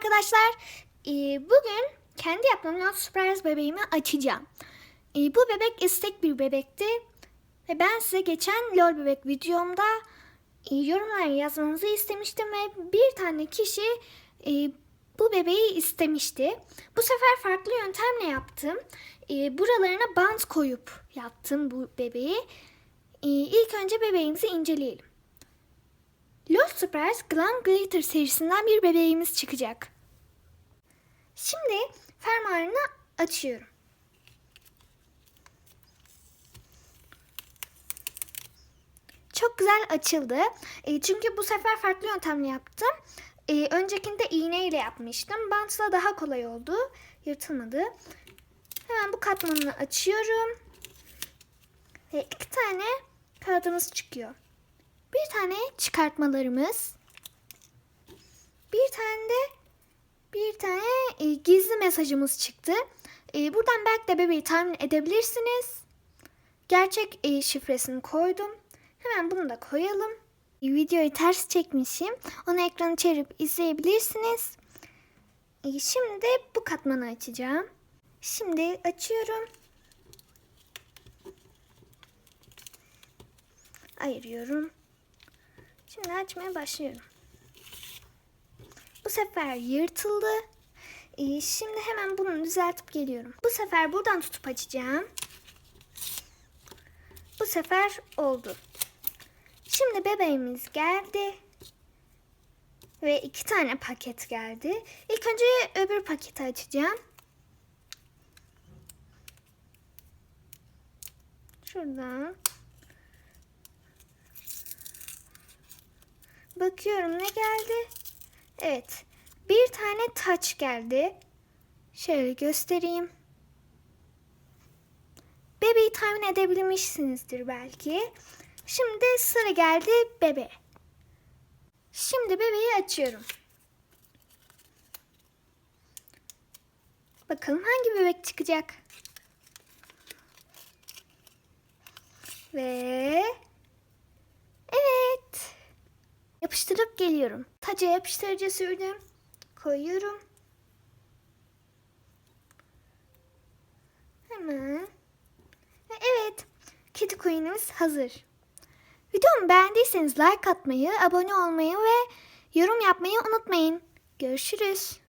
arkadaşlar. Ee, bugün kendi yaptığım Not Surprise bebeğimi açacağım. Ee, bu bebek istek bir bebekti. Ve ben size geçen LOL bebek videomda e, yorumlar yazmanızı istemiştim ve bir tane kişi e, bu bebeği istemişti. Bu sefer farklı yöntemle yaptım. E, buralarına bant koyup yaptım bu bebeği. E, ilk önce bebeğimizi inceleyelim. Lost Surprise Glam Glitter serisinden bir bebeğimiz çıkacak. Şimdi fermuarını açıyorum. Çok güzel açıldı. E, çünkü bu sefer farklı yöntemle yaptım. E, öncekinde iğneyle yapmıştım. Bantla daha kolay oldu. Yırtılmadı. Hemen bu katmanını açıyorum. Ve iki tane kağıdımız çıkıyor. Bir tane çıkartmalarımız. Bir tane de bir tane e, gizli mesajımız çıktı. E, buradan belki de bebeği tahmin edebilirsiniz. Gerçek e, şifresini koydum. Hemen bunu da koyalım. E, videoyu ters çekmişim. Onu ekranı çevirip izleyebilirsiniz. E, şimdi bu katmanı açacağım. Şimdi açıyorum. Ayırıyorum. Şimdi açmaya başlıyorum. Bu sefer yırtıldı. Ee, şimdi hemen bunu düzeltip geliyorum. Bu sefer buradan tutup açacağım. Bu sefer oldu. Şimdi bebeğimiz geldi. Ve iki tane paket geldi. İlk önce öbür paketi açacağım. Şuradan. Bakıyorum ne geldi? Evet. Bir tane taç geldi. Şöyle göstereyim. Bebeği tahmin edebilmişsinizdir belki. Şimdi sıra geldi bebe. Şimdi bebeği açıyorum. Bakalım hangi bebek çıkacak? Ve evet. Yapıştırıp geliyorum. Taca yapıştırıcı sürdüm. Koyuyorum. Hemen. Ve evet. Kedi coin'imiz hazır. Videomu beğendiyseniz like atmayı, abone olmayı ve yorum yapmayı unutmayın. Görüşürüz.